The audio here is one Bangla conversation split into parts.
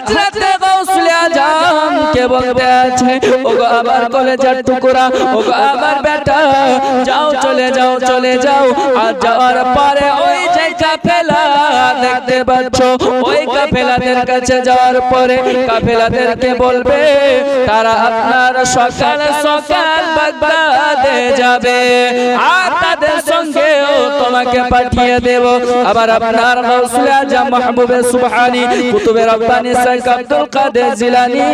হজরতে গৌসলে আজম কে বলতে আছে, ওগো আমার কলেজার টুকরা, ওগো আমার বেটা যাও চলে যাও চলে যাও। আর যাওয়ার পরে ওই যে কাফেলা দেখতে পাচ্ছ, ওই কাফেলাদের কাছে যাওয়ার পরে কাফেলাদেরকে বলবে, তারা আপনার সকাল সকাল বাগদাদে যাবে। আর তাদের তোমাকে পাঠিয়ে দেব। আবার আপনার গৌসুল আজম মাহবুবে সুবহানি, কুতুবে রব্বানি শেখ আব্দুল কাদের জিলানী।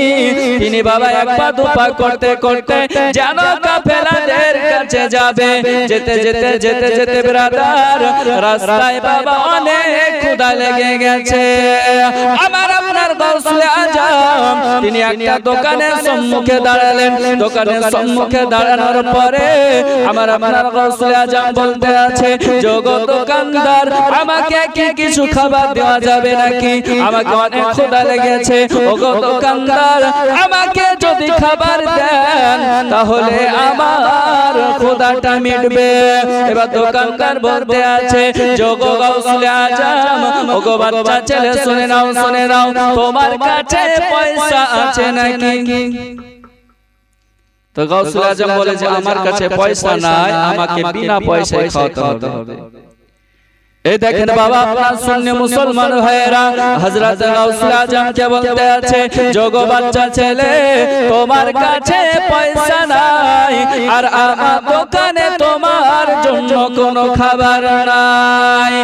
তিনি বাবা এক পা দুপা করতে করতে যেন কাফেলাদের কাছে যাবে। যেতে যেতে যেতে যেতে ব্রাদার, রাস্তায় বাবা অনেক ক্ষুধা লেগে গেছে। আমার আপনার গৌসুল আজম। তিনি একটা দোকানের সম্মুখে দাঁড়ালেন। দোকানের সম্মুখে দাঁড়ানোর পরে আমার আপনার গৌসুল আজম বলতে আছে যোগ দোকানদার, আমাকে কি কিছু খাবার দেওয়া যাবে নাকি? আমাকে অনেক ক্ষুধা লেগেছে। ওগো দোকানদার, আমাকে যদি খাবার দেন, তাহলে আমার ক্ষুধাটা মিটবে। এবার দোকানদার বলতে আছে যোগ গৌসুল আজম, ওগো বাচ্চা ছেলে, শুনে নাও শুনে নাও। তোমার কাছে পয়সা আছে নাকি? তো গাউসুল আজম বলে যে আমার কাছে পয়সা নাই আমাকে বিনা পয়সায় খাওয়াতে হবে। এই দেখেন বাবা আপনার শূন্য মুসলমান গাউসুল আজম কে বলতে আছে যোগ বাচ্চা ছেলে তোমার কাছে পয়সা নাই আর আমার দোকানে তোমার জন্য কোনো খাবার নাই।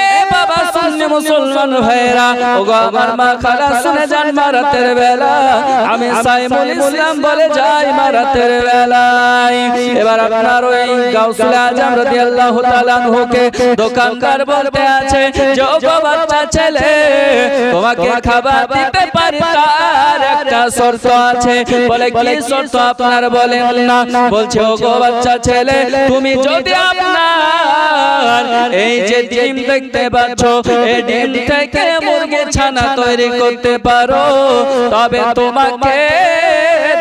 এ বাবা শূন্য মুসলমান ভাইয়েরা ওগো আমার মা খালা শুনে যান মারাতের বেলা। আমি সাইমুল ইসলাম বলে যাই মারাতের বেলায়। এবার আপনার ওই গাউসুল আজম রাদিয়াল্লাহু তাআলা আনহুকে দোকানদার বলতে আছে যোগ বাচ্চা ছেলে তোমাকে খাবার দিতে পারি তার একটা শর্ত আছে। বলে কি শর্ত আপনার বলেন না? বলছে ও গো বাচ্চা ছেলে তুমি যদি আপনার এই যে ডিম দেখতে পাচ্ছ এই ডিম থেকে মুরগি ছানা তৈরি করতে পারো। তবে তোমাকে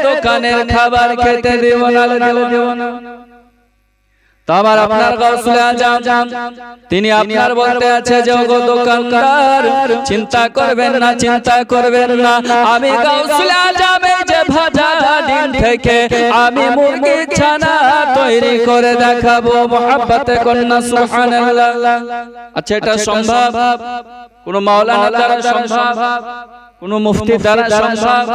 দোকানের খাবার খেতে দেব না। দেব না। আমার আপনার গৌসুল আজম তিনি আপনার বলতে আছে যে ওগো দোকানদার চিন্তা করবেন না চিন্তা করবেন না। আমি গৌসুল আজম যে ভাজা ডিম থেকে আমি মুরগি ছানা তৈরি করে দেখাবো মোহাব্বতে কন্যা সুবহানাল্লাহ। আচ্ছা এটা সম্ভব? কোন মাওলানা দ্বারা সম্ভব? কোন মুফতি দ্বারা সম্ভব।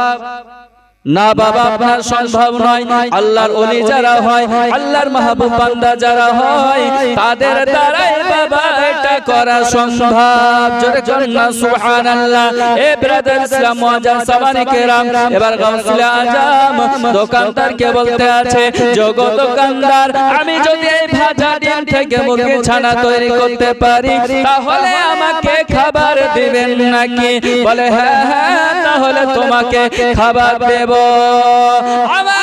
না বাবা আপনার সম্ভব নয়। আল্লাহর ওলি যারা হয়, আল্লাহর মাহবুব বান্দা যারা হয়, তাদের দ্বারাই বাবা এটা করা সম্ভব। জোরে জোরে না, সুবহানাল্লাহ। এ ব্রাদার ইসলাম মুআজ্জাজ সামানি কেরাম। এবার গাউসুল আজম, দোকানদারকে বলতে আছে যোগ দোকানদার, আমি যদি এই ভাজা ডিম থেকে মুরগি ছানা তৈরি করতে পারি, তাহলে আমাকে খাবার দিবেন নাকি? বলে হ্যাঁ হ্যাঁ তাহলে তোমাকে খাবার দেব আমার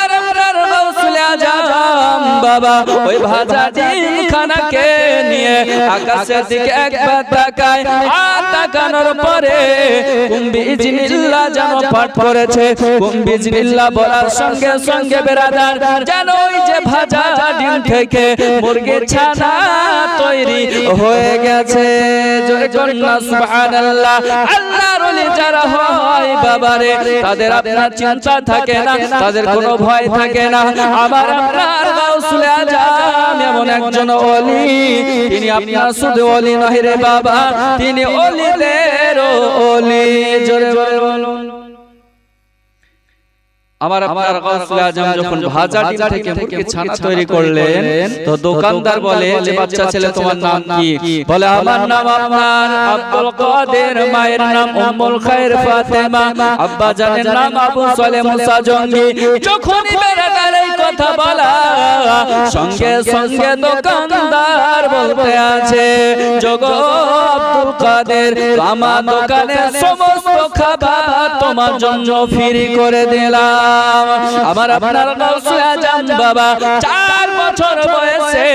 আপনার গৌসুল আজম বাবা। ওই ভাজা ডিম খানাকে নিয়ে আকাশের দিকে একবার তাকায়। আর তাকানোর পরে কুম্বি ইজনিল্লাহ যেন পাঠ করেছে। কুম্বি ইজনিল্লাহ বলার সঙ্গে সঙ্গে বেরাদার যেন ওই যে ভাজা ডিম থেকে মুরগির ছানা তৈরি হয়ে গেছে। সুবহানাল্লাহ। আল্লাহর ওলি যারা হয় বাবারে তাদের আপনার চিন্তা থাকে না তাদের কোনো ভয় থাকে না। আমার আপনার গাউসুল আজম এমন একজন ওলি। তিনি আপনার শুধু ওলি নহে রে বাবা, তিনি ওলিদের ওলি। জোরে বলুন। আমার আপনার গাউসুল আজম যখন ভাজা ডিম থেকে মুরগি ছানা তৈরি করলেন তো দোকানদার বলে যে বাচ্চা ছেলে তোমার নাম কি? বলে আমার নাম আপনার আব্দুল কাদের মায়ের নাম উম্মুল খায়ের ফাতেমা আব্বা জানের নাম আবু সালেহ মুসা জঙ্গি। যখনই বেরাদার এই কথা বলা সঙ্গে সঙ্গে দোকানদার বলতে আছে জগ আব্দুল কাদের আমার দোকানে সমস্ত খাবার তোমার জন্য ফ্রি করে দিলাম আমার আপনার গাউসুল আজম বাবা। চার বছর বয়সে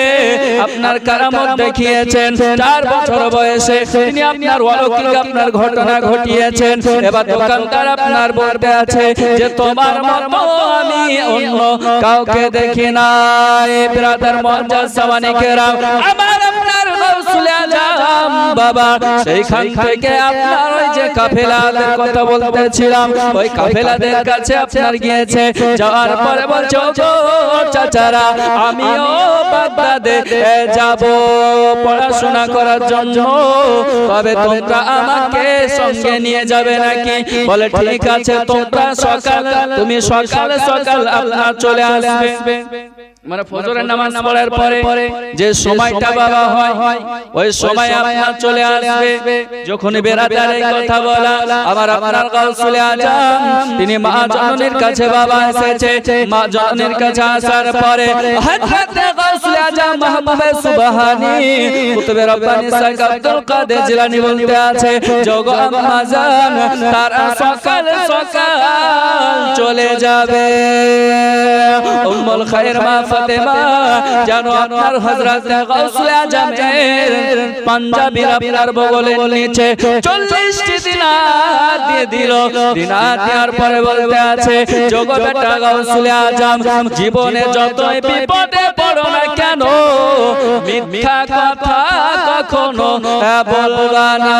আপনার কারামত দেখিয়েছেন। চার বছর বয়সে তিনি আপনার অলৌকিক আপনার ঘটনা ঘটিয়েছেন। এবার দোকানদার আপনার বলতে আছে যে তোমার মতো আমি অন্য কাউকে দেখি নাই। ব্রাদার মঞ্জাজ সামানি কেরাম আমার গাউসুল গাউসুল বাবা। সেইখান থেকে আপনার ওই যে কাফেলাদের কথা বলতেছিলাম ওই কাফেলাদের কাছে আপনার গিয়েছে। যাওয়ার পরে বলছো চাচারা আমিও বাগদাদে যাব। পড়াশোনা করার জন্য। তবে তোমরা আমাকে সঙ্গে নিয়ে যাবে নাকি? বলে ঠিক আছে তোমরা সকাল তুমি সকাল সকাল আপনার চলে আসবে। মানে ফজরের নামাজ পড়ার পরে যে সময়টা বাবা হয় ওই সময় আপনার চলে আসবে। যখন বেরাদার কথা বলা আবার আপনার গাউসুলে আজম তিনি মা জননীর কাছে বাবা এসেছে। মা জননীর কাছে আসার পরে হযরত গাউসুলে আজম মাহবুবে সুবহানি। কুতুবে রব্বানি সাইক আব্দুল কাদের জিলানী বলতে আছে যোগ আম্মা জান তারা সকাল সকাল চলে যাবে। উম্মুল খায়ের মা ফাতেমা জানো আপনার হযরত গাউসুল আজমের পাঞ্জাবির আপনার বগলের নিচে 40 দিনার দিয়ে দিল। দিনার দেওয়ার পরে বলতে আছে যোগ বেটা গাউসুল আজম জীবনে যতই বিপদে পড়ো না কেন মিথ্যা কথা কখনো বলবা না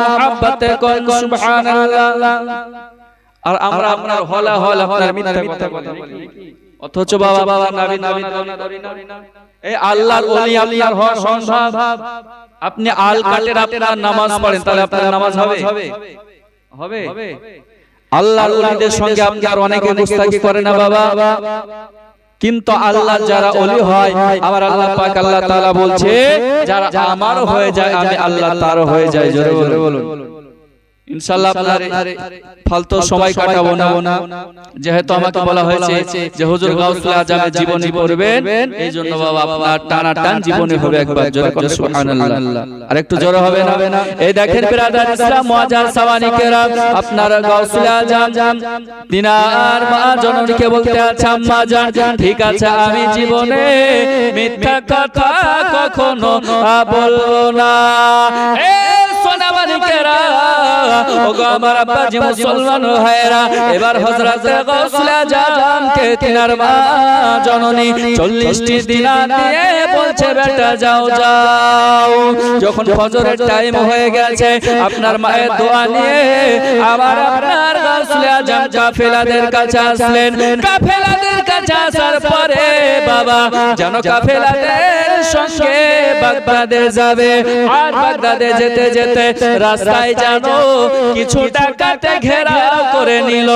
মুহাব্বতে কোন সুবহানাল্লাহ। আর আমরা আপনার হলা হলা আপনার মিথ্যা কথা বলি। অথচ বাবা বাবা নাবি নাবি এই আল্লাহর ওলি আপনার হওয়া সম্ভব আপনি আল কাটের আপনার নামাজ পড়েন তাহলে আপনার নামাজ হবে। হবে। আল্লাহর ওলিদের সঙ্গে আপনার অনেকে মুস্তাকি করে না বাবা। কিন্তু আল্লাহ যারা ওলি হয় আমার আল্লাহ পাক আল্লাহ তাআলা বলছে যারা আমার হয়ে যায় আমি আল্লাহ তার হয়ে জোরে জোরে বলুন। ইনশাআল্লাহ আপনার ফালতু সময় কাটাবো না। যেহেতু আমাকে বলা হয়েছে যে হুজুর গাউসুল আজমের জীবনী পড়বেন। এই জন্য বাবা আপনার টানা টান জীবনী হবে একবার জোরে করে সুবহানাল্লাহ। আর একটু জোরে হবে না? এই দেখেন ব্রাদার ইসলাম মুআজ্জাজ সাওয়ানি কেরাম আপনার গাউসুল আজম দিনার মা জননীকে বলতে আছে আম্মা জান ঠিক আছে আমি জীবনে মিথ্যা কথা কখনো বলব না। এ সোনামানিকেরা ওগো আমার আব্বা যে মুসলমান ভাইরা এবার হযরত গাউসুল আজম তিনার মা জননী 40 দিনা দিয়ে বলছে, বেটা যাও যাও। যখন ফজরের টাইম গেছে, আপনার মায়ের দোয়া নিয়ে আবার আপনার কাফেলাদের কাছে আসলেন। কাফেলাদের কাছে আসার পরে বাবা যেন কাফেলাদের সঙ্গে বাগদাদে যাবে। আর বাগদাদে যেতে যেতে রাস্তায় জানো কিছু টাকাতে ঘেরাও করে নিল।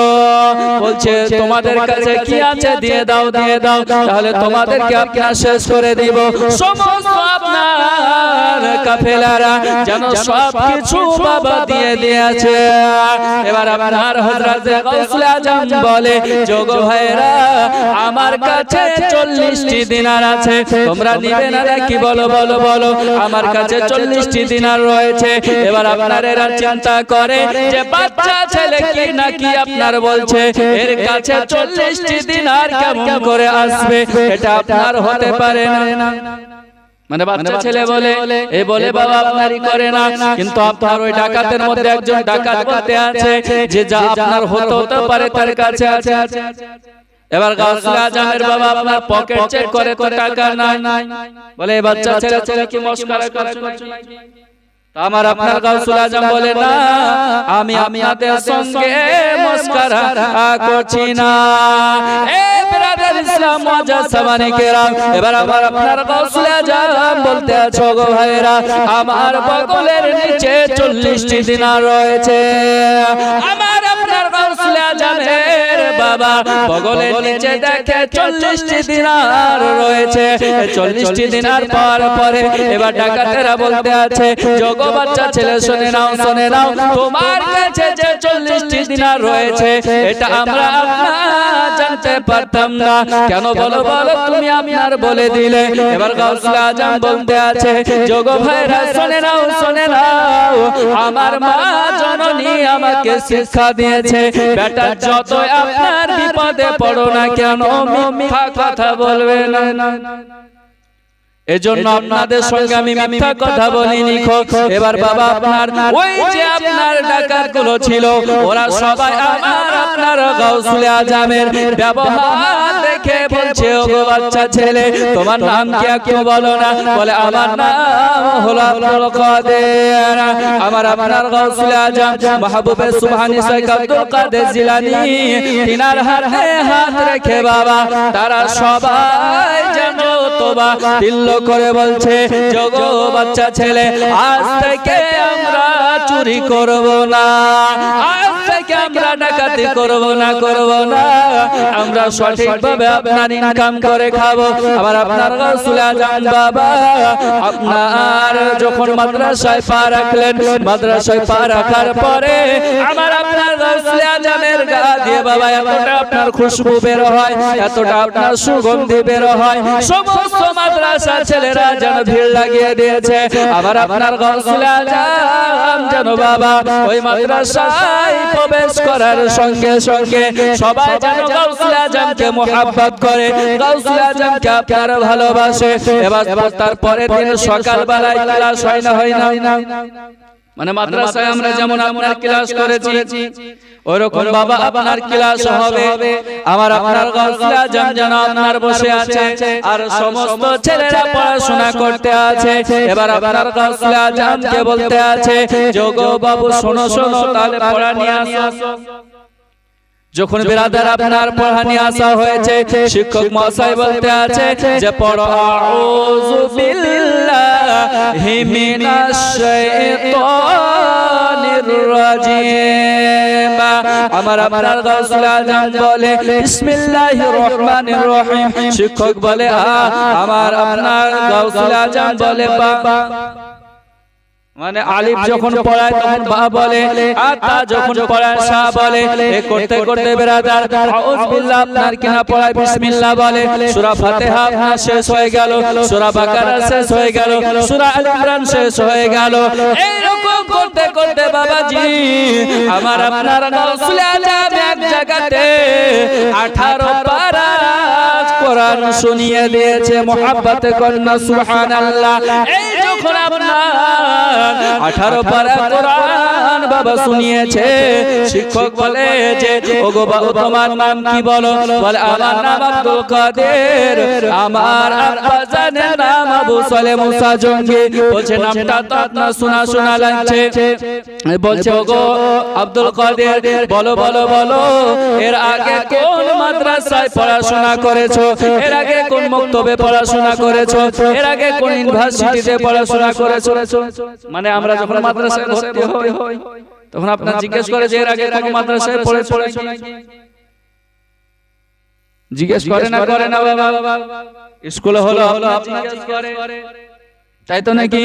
বলছে তোমাদের কাছে কি আছে? দিয়ে দাও দিয়ে দাও। তাহলে তোমাদেরকে আপনার শেষ করে দিব। সমস্ত আপনার কাফেলারা যেন সব কিছু বাবা দিয়ে দিয়েছে। এবার আপনার হযরত গাউসুল আজম বলে যোগ ভাইরা আমার কাছে 40 দিনার আছে। তোমরা নিবে না নাকি বলো বলো বলো আমার কাছে 40 টি দিনার রয়েছে। এবার আপনারা চিন্তা করে যে বাচ্চা ছেলে কি নাকি আপনার বলছে? এর কাছে 40 টি দিনার কেমন করে আসবে? এটা আপনার হতে পারে না। মানে বাচ্চা ছেলে বলে এ বলে বাবা আপনারই করে না। কিন্তু আপনার ওই ডাকাতের মধ্যে একজন ডাকাত বলতে আছে যে যা আপনার হতে হতে পারে তার কাছে আছে। এবার গাউসুল আজমের বাবা আপনার পকেট চেক করে তো টাকা নাই। বলে বাচ্চা ছেলে ছেলে কি মস্করা করছ আমার আপনার গাউসুল আজম বলে না আমি আমি আপনাদের সঙ্গে মস্করা করছি না। এ ব্রাদার ইসলাম মুআজ্জাজ সামানি কেরাম। এবার আবার আপনার গাউসুল আজম বলতে আছো গো ভাইরা আমার বগলের নিচে 40 দিনা রয়েছে। আমার আপনার গাউসুল বাবা। বগলের নিচে দেখে 40 দিনার রয়েছে। 40 দিনার পর পরে এবার ডাকাতেরা বলতে আছে যোগ বাচ্চা ছেলে শুনে নাও শুনে নাও তোমার কাছে যে 40 দিনার রয়েছে এটা আমরা জানতে পারতাম না। কেন বলো বলো তুমি আপনার বলে দিলে। এবার গাউসুল আজম বলতে আছে যোগ ভাইরা শুনে নাও শুনে নাও আমার মা জননী আমাকে শিক্ষা দিয়েছে বেটা যত আপনার বিপদে পড়ো না কেন মিথ্যা কথা বলবে না। এজন্য আপনাদের সঙ্গে আমি মিথ্যা কথা বলিনি এবার বাবা আপনার ওই যে আপনার ডাকাতগুলো ছিল ওরা সবাই আমার আপনার গাউসুলে আজামের ব্যবহার দেখে বলছে ও গো বাচ্চা ছেলে, তোমার নাম কি কেউ বলো না? বলে, আমার নাম হলো আব্দুল কাদের। আমার আপনার গাউসুল আজম, মাহবুবে সুবহানি শেখ আব্দুল কাদের জিলানী। তিনার হাতে হাত রেখে বাবা, তারা সবাই যেন তোবা দিল্ল করে বলছে, জগো বাচ্চা ছেলে, আজ থেকে আমরা চুরি করব না, আজ থেকে আমরা ডাকাতি করব না করব না। আমরা সঠিকভাবে আপনার ইনকাম করে খাব। আবার আপনার রাসূল আজম বাবা, আপনার যখন মাদ্রাসায় পা রাখলেন, মাদ্রাসায় পা রাখার পরে আমার আপনার রাসূল আজমের গা দিয়ে বাবা, এতটা আপনার খুশবু বের হয়, এতটা আপনার সুগন্ধি বের হয়। সমস্ত মাদ্রাসা ছেলেরা যেন ভিড় লাগিয়ে দিয়েছে। আবার আপনার রাসূল আজম যেন বাবা, ওই মাদ্রাসায় প্রবেশ করার সঙ্গে সঙ্গে সবাই যেন গাউসুল আজমকে মোহাব্বত করে গাউসুল আজমকে আপনার ভালোবাসে। এবার তারপরে দিন সকাল বেলায় ক্লাস হয় না হয় না। মানে মাদ্রাসায় আমরা যেমন আপনার ক্লাস করেছি ওরকম বাবা আপনার ক্লাস হবে। আমার আপনার গাউসুল আজম যেন আপনার বসে আছে আর সমস্ত ছেলেরা পড়াশোনা করতে আছে। এবার আপনার গাউসুল আজমকে বলতে আছে যোগো বাবু শোনো শোনো তাহলে পড়া নিয়ে আসো। যখন বেরাদার আপনার পড়া নিয়ে আসা হয়েছে শিক্ষক মহাশয় বলতে আছে যে পড়ো আউযু বিল্লাহি মিনাশ শাইতানির রাজিম আমার আপনার গাউসুল আজম বলে বিসমিল্লাহির রহমানির রহিম শিক্ষক বলে আমার আপনার আজম বলে বাবা মানে আলিফ যখন পড়ায় তখন বা বলে আর তা যখন পড়ায় সা বলে এ করতে করতে বেরাদার আউজ বিল্লাহ আপনার কিনা পড়ায় বিসমিল্লাহ বলে সূরা ফাতিহা আপনার শেষ হয়ে গেল সূরা বাকারা শেষ হয়ে গেল সূরা আল ইমরান শেষ হয়ে গেল এই রকম করতে করতে বাবাজি আমার আপনার রাসূল আজম এক জায়গাতে 18 পারা শুনিয়ে দিয়েছে, মোহাব্বতে কন্যা আপনার আঠারো পারা বাবা শুনিয়েছে, শিক্ষক বলে যে ও গো বাবু, তোমার নাম কি বলো? বলে, আমার নাম আব্দুল কাদের, আমার জানের নাম আবু সালে মুসা জঙ্গি। বলছে, নামটা তো আপনার শোনা শোনা লাগছে। বলছে ও গো আব্দুল কাদের, বলো বলো বলো, এর আগে কোন মাদ্রাসায় পড়াশোনা করেছ? এর আগে কোন মক্তবে পড়াশোনা করেছ? এর আগে কোন ইউনিভার্সিটিতে পড়াশোনা করেছ? মানে আমরা যখন মাদ্রাসায় ভর্তি হই তখন আপনার জিজ্ঞেস করে যে এর আগে কোন মাদ্রাসায় পড়ে পড়েছো নাকি? জিজ্ঞেস করে না করে না বাবা। স্কুলে হলো হলো আপনার জিজ্ঞেস করে। তাই তো নাকি?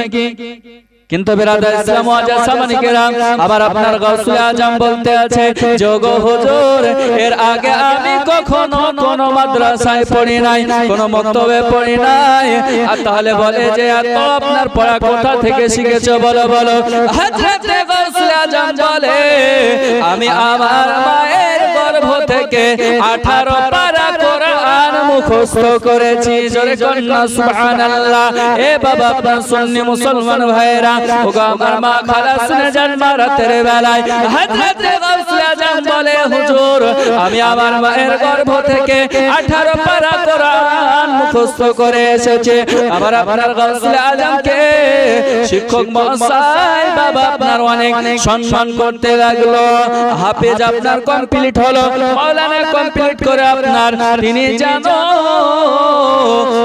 কিন্তু বেরাদার ইসলাম ও সামানিকেরাম আবার আপনার গাউসুল আজম বলতে আছে যোগ হুজুর এর আগে আমি কখনো কোন মাদ্রাসায় পড়ি নাই কোন মক্তবে পড়ি নাই। আর তাহলে বলে যে এত আপনার পড়া কোথা থেকে শিখেছো? বলো বলো। হযরত গাউসুল আজম বলে আমি আমার মায়ের গর্ভ থেকে 18 পারা কোরআন মুখস্থ করেছি। জোরে কন্যা সুবহানাল্লাহ। এ বাবা, আপনার সুন্নি মুসলমান ভাইরা আমার মা রাতের বেলায়। হযরত বলে, হুজুর, আমি আমার মায়ের গর্ভ থেকে 18 পারা কোরআন মুখস্থ করে আবার আপনার শিক্ষক মহাশয় বাবা আপনার অনেক সম্মান করতে লাগল। হাফেজ আপনার কমপ্লিট হলো। মাওলানা কমপ্লিট করে আপনার, তিনি জানো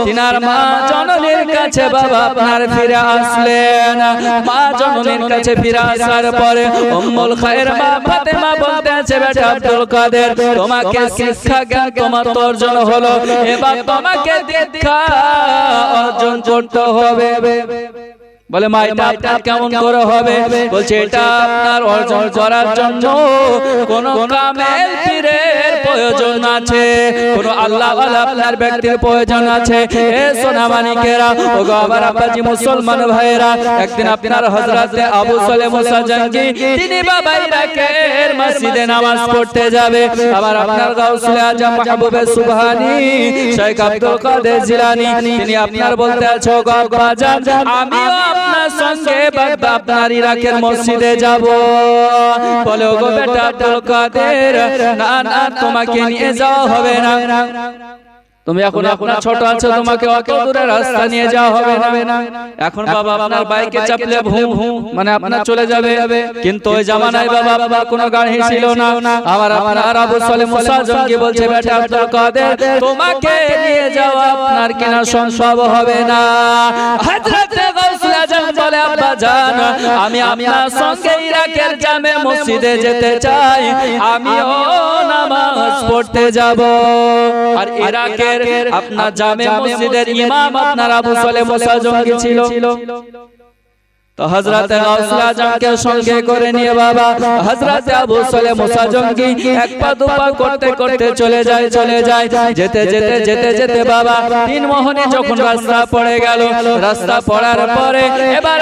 তিনার মা জননীর কাছে বাবা আপনার ফিরে আসলেন। মা জননীর কাছে ফিরে আসার পরে উম্মুল খায়ের মা ফাতেমা বলতে আছে, বেটা আব্দুল কাদের, তোমাকে শিক্ষা জ্ঞান তোমার অর্জন হলো। এবার তোমাকে দীক্ষা অর্জন করতে হবে। বলে মা এটা আপনার কেমন করে হবে? বলছে এটা আপনার অর্জন করার জন্য কোন কামেল পীরের প্রয়োজন আছে। কোন আল্লাহ আপনার ব্যক্তির প্রয়োজন আছে। এ ও গো আব্বাজি মুসলমান ভাইরা একদিন আপনার হযরতে আবু সালে মুসা জাঙ্গি তিনি বাবা ইরাকের মসজিদে নামাজ পড়তে যাবে। আবার আপনার গাউসুল আজম মাহবুবে সুবহানি শেখ আব্দুল কাদের জিলানী তিনি আপনার বলতে আছে গো আমিও আপনার সঙ্গে বাগদাদারি ইরাকের মসজিদে যাব। বলে ওগো বেটা আব্দুল কাদের না না তোমাকে নিয়ে যাওয়া হবে না। তুমি এখন আপনার ছোট আছো তোমাকে অত দূরে রাস্তা নিয়ে যাওয়া হবে না। এখন বাবা আপনার বাইকে চাপলে ভুম ভুম। মানে আপনার চলে যাবে। কিন্তু ওই জামানায় বাবা বাবা কোনো গাড়ি ছিল না। আমার আপনার আবু সালে মুসা জঙ্গি বলছে বেটা আব্দুল কাদের তোমাকে নিয়ে যাওয়া আপনার কিনা সম্ভব হবে না। হযরত গাউসুল আজম বলে আব্বা জান আমি আপনার সঙ্গে ইরাকের জামে মসজিদে যেতে চাই, আমিও নামাজ পড়তে যাব। আর ইরাকের আপনার জামে মসজিদের ইমাম, আপনার আবু সালে মুসা জঙ্গি ছিল। তো হযরত গাউসুল আজমকে সঙ্গে করে নিয়ে বাবা আবু সালে মুসা জঙ্গি এক পা দু পা করতে করতে চলে যায় চলে যায়। যেতে যেতে যেতে যেতে বাবা তিন মোহনে যখন রাস্তা পড়ে গেল রাস্তা পড়ার পরে এবার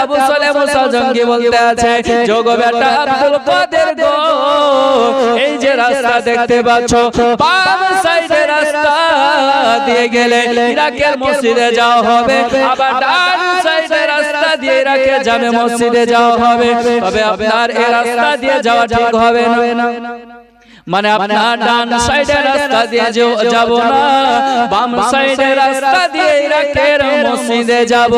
আবু সালে মুসা জঙ্গি বলতে আছে যোগ বেটা আব্দুল কাদের গো এই যে রাস্তা দেখতে পাচ্ছ বাম সাইডে রাস্তা দিয়ে গেলে ইরাকের মসজিদে যাওয়া হবে আবার ডান দিয়ে রাখে জামে মসজিদে যাওয়া হবে। তবে আপনার এই রাস্তা দিয়ে যাওয়া ঠিক হবে না। মানে আপনার ডান সাইডে রাস্তা দিয়ে যাব না। বাম সাইডে রাস্তা দিয়ে রাখে মসজিদে যাব।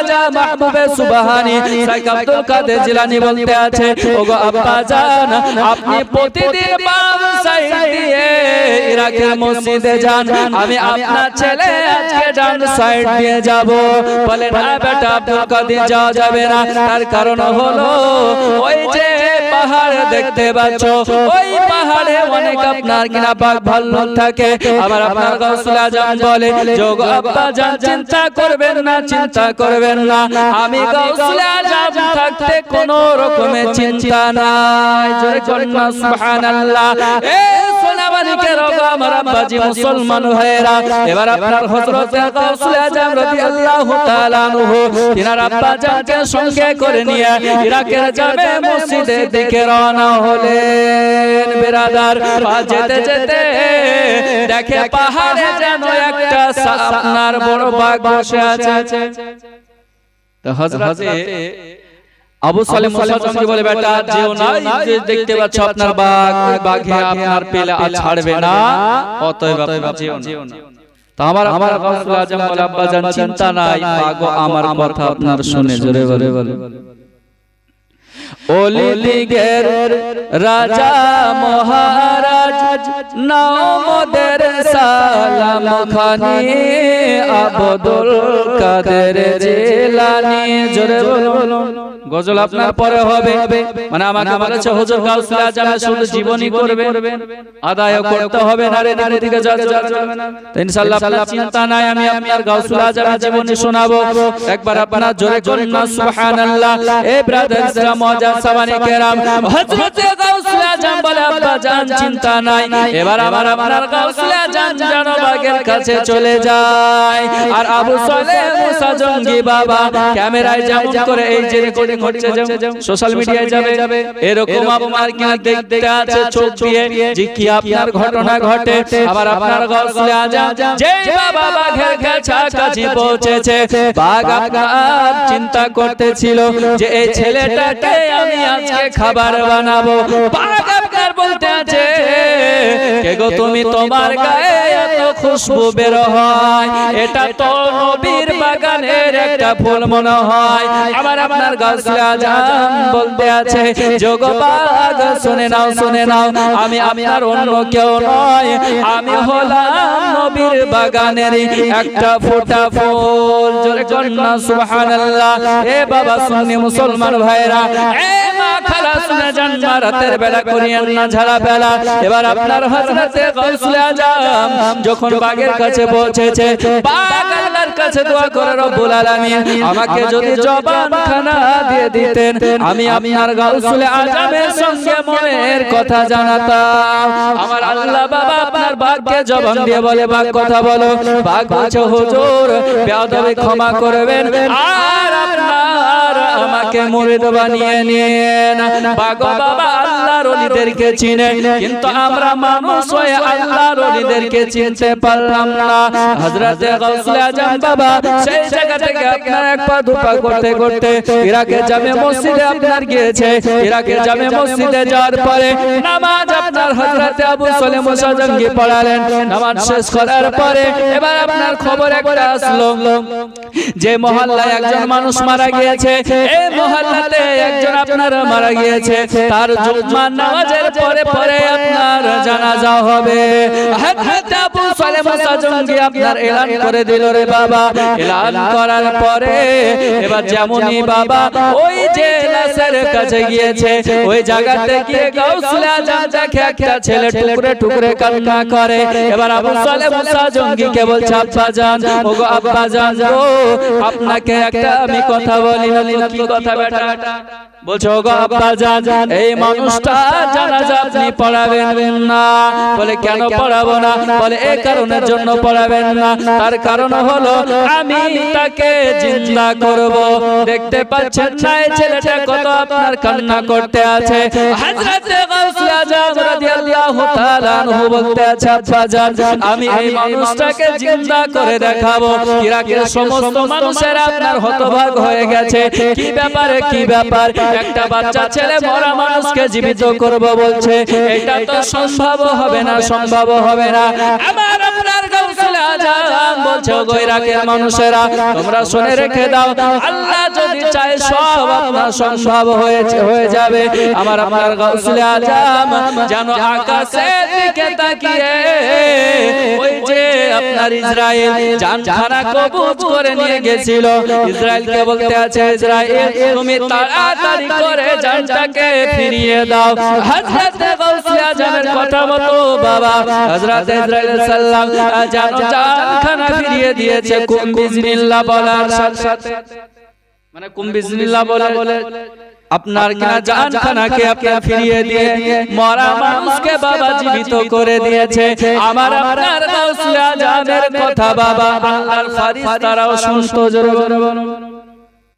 আজম মাহবুবে সুবহানি, শাইখ আব্দুল কাদের জিলানি বলতে আছে, ওগো আব্বা জান আপনি প্রতিদিন বাম সাইড দিয়ে ইরাকের মসজিদে যান, আমি আপনার ছেলে আজকে ডান সাইড দিয়ে যাব। বলে, না বেটা আব্দুল কাদের যাওয়া যাবে না, তার কারণ হলো, ওই যে পাহাড় দেখতে পাচ্ছ। ওই পাহাড়ে অনেক আপনার কিনা বাঘ ভাল্লুক থাকে। আবার আপনার গাউসুল আজম বলে, যোগ আব্বা জান চিন্তা করবেন না, চিন্তা করবেন না। আমি গাউসুল আজম থাকতে কোনো রকমের চিন্তা নাই। জোরে কন্যা সুবহানাল্লাহ। এ সোনামানিকে রোগা আমার আব্বাজি মুসলমান ভাইরা এবার আপনার হযরত গাউসুল আজম রাদিয়াল্লাহু তাআলা আনহু, তিনার আব্বা জানকে সঙ্গে করে নিয়ে ইরাকের যাবে মসজিদের দিকে রওনা হলেন বেরাদার। যেতে যেতে দেখে পাহাড়ে যেন একটা সা- আপনার বড় বাঘ বসে আছে। তো হযরতে আবু সালেম বলে বেটা যেও না যে দেখতে পাচ্ছ আপনার বাঘ বাঘে আপনার পেলে আর ছাড়বে না। অতএব আপনার যেও না। তা আমার আমার গাউসুল আজম বলে আব্বা জান চিন্তা নাই বাঘ আমার কথা আপনার শুনে জোরে বলে। বলে। ওলি রাজা মহারাজ নামদের সালাম খানি আবদুল কাদের জিলানি জোরে বলো গজল আপনার পরে হবে। মানে আমাকে বলেছে হুজুর গাউসুল আজম শুধু জীবনী করবে। আদায় করতে হবে না রে দিকে দিকে যা যা না। তো ইনশাআল্লাহ আপনার চিন্তা নাই আমি আপনার গাউসুল আজম জীবনী শোনাবো। একবার আপনার জোরে করুন না সুবহানাল্লাহ। এ ব্রাদার ইসলাম মজাজ সাবানি কেরাম। হযরত গাউসুল আজম বলে আব্বা জান চিন্তা নাই। এবার আমার আপনার গাউসুল আজম যেন বাগের কাছে চলে যায়। আর আবু সালেহ মুসা জঙ্গি বাবা? ক্যামেরায় যেমন করে এই যে রেকর্ডিং হচ্ছে সোশ্যাল মিডিয়ায় যাবে এরকম আপনার কিনা দেখতে আছে চোখ দিয়ে যে কি আপনার ঘটনা ঘটে আবার আপনার গাউসুল আজম যে বাবা বাঘের কাছাকাছি পৌঁছেছে বাঘ আপনার চিন্তা করতেছিল যে এই ছেলেটাকে আমি আজকে খাবার বানাবো। বাঘ আপনার বলতে আছে কে গো তুমি তোমার গায়ে এত খুশবু বের হয়। এটা তো নবীর বাগানের একটা ফুল মনে হয়। আবার আপনার গাছলা জান বলতে আছে যোগ বাঘ শুনে নাও শুনে নাও আমি আপনার অন্য কেউ নয় আমি হলাম নবীর বাগানের একটা ফোটা ফুল। জোরে সুবহানাল্লাহ। এ বাবা সুন্নি মুসলমান ভাইরা এ খালা শুনে যান মা রাতের বেলা করিয়েন না ঝাড়া বেলা এবার আপনার হযরতে গাউসুল আজম যখন বাগের কাছে পৌঁছেছে বাগ আল্লাহর কাছে দোয়া করে রব্বুল আলামিন আমাকে যদি জবান খানা দিয়ে দিতেন আমি আপনার গাউসুল আজমের সঙ্গে মনের কথা জানাতাম। আমার আল্লাহ বাবা আপনার বাঘকে জবান দিয়ে বলে বাঘ কথা বলো বাঘ বলছে হুজুর বেয়াদবি ক্ষমা করবেন। আর আপনার আমাকে মুরিদ বানিয়ে নিয়েন বাঘ বাবা আল্লাহর ওলিদেরকে কিন্তু আমরা মানুষ হয়ে আল্লাহর ওলিদেরকে চিনতে পারলাম না। হযরতে গাউসুল আজম বাবা, সেই জায়গা থেকে আপনার এক পা করতে করতে ইরাকে জামে মসজিদে আপনার গিয়েছে। ইরাকে জামে মসজিদে যাওয়ার পরে নামাজ আপনার হযরতে আবু সলেম পড়ালেন। নামাজ শেষ করার পরে এবার আপনার খবর একটা আসলো। যে মহল্লায় একজন মানুষ মারা গিয়েছে। এই মহল্লাতে একজন আপনার মারা গিয়েছে তার জুম্মা নামাজের পরে পরে আপনার জানাজা হবে। হযরত আবু সালেম সাজঙ্গি আপনার এলান করে দিল রে বাবা। এলান করার পরে এবার যেমনই বাবা ওই যে লাশের কাছে গিয়েছে ওই জায়গাতে গিয়ে গাউসুল আজম দেখে একটা ছেলে টুকরে টুকরে কান্না করে। এবার আবু সালেম সাজঙ্গিকে বলছে আব্বা জান ওগো আব্বা জান গো আপনাকে একটা আমি কথা বলি না কি কথা বেটা বলছো গো আব্বা জান এই মানুষটা জানাজা আপনি পড়াবেন না। বলে কেন পড়াবো না? বলে এই কারণের জন্য পড়াবেন না। তার কারণ হলো আমি তাকে জিন্দা করব। দেখতে পাচ্ছেন না এই ছেলেটা কত আপনার কান্না করতে আছে। হযরতে গাউসুল আজম রাদিয়াল্লাহু তাআলা আনহু বলতে আছে আব্বা জান আমি এই মানুষটাকে জিন্দা করে দেখাবো। ইরাকের সমস্ত মানুষের আপনার হতভাগ হয়ে গেছে। কি ব্যাপারে কি ব্যাপার? একটা বাচ্চা ছেলে মরা মানুষকে জীবিত করব বলছে। এটা তো সম্ভব হবে না সম্ভব হবে না। আমার আপনার গাউসুল আজম বলছে মানুষেরা তোমরা শুনে রেখে দাও। আল্লাহ যদি চায় সব আপনার সম্ভব হয়েছে হয়ে যাবে। আমার আপনার গাউসুল আজম যেন আকাশের দিকে তাকিয়ে ওই যে আপনার ইসরায়েল কবুজ করে নিয়ে গেছিল। ইসরায়েলকে বলতে আছে ইসরায়েল তুমি তাড়াতাড়ি করে জানটাকে ফিরিয়ে দাও হযরত গাউসুল আজমের কথা মতো বাবা হযরত ইসরায়েল সাল্লাম জানো জানখানা ফিরিয়ে দিয়েছে কুম বিসমিল্লাহ বলার সাথে সাথে মানে কুম বিসমিল্লাহ বলে বলে আপনার কিনা জানখানাকে আপনার ফিরিয়ে দিয়ে মরা মানুষকে বাবা জীবিত করে দিয়েছে আমার আপনার কথা বাবা আল্লাহর ফারিস্তারাও শুনতো জোরে জোরে বলো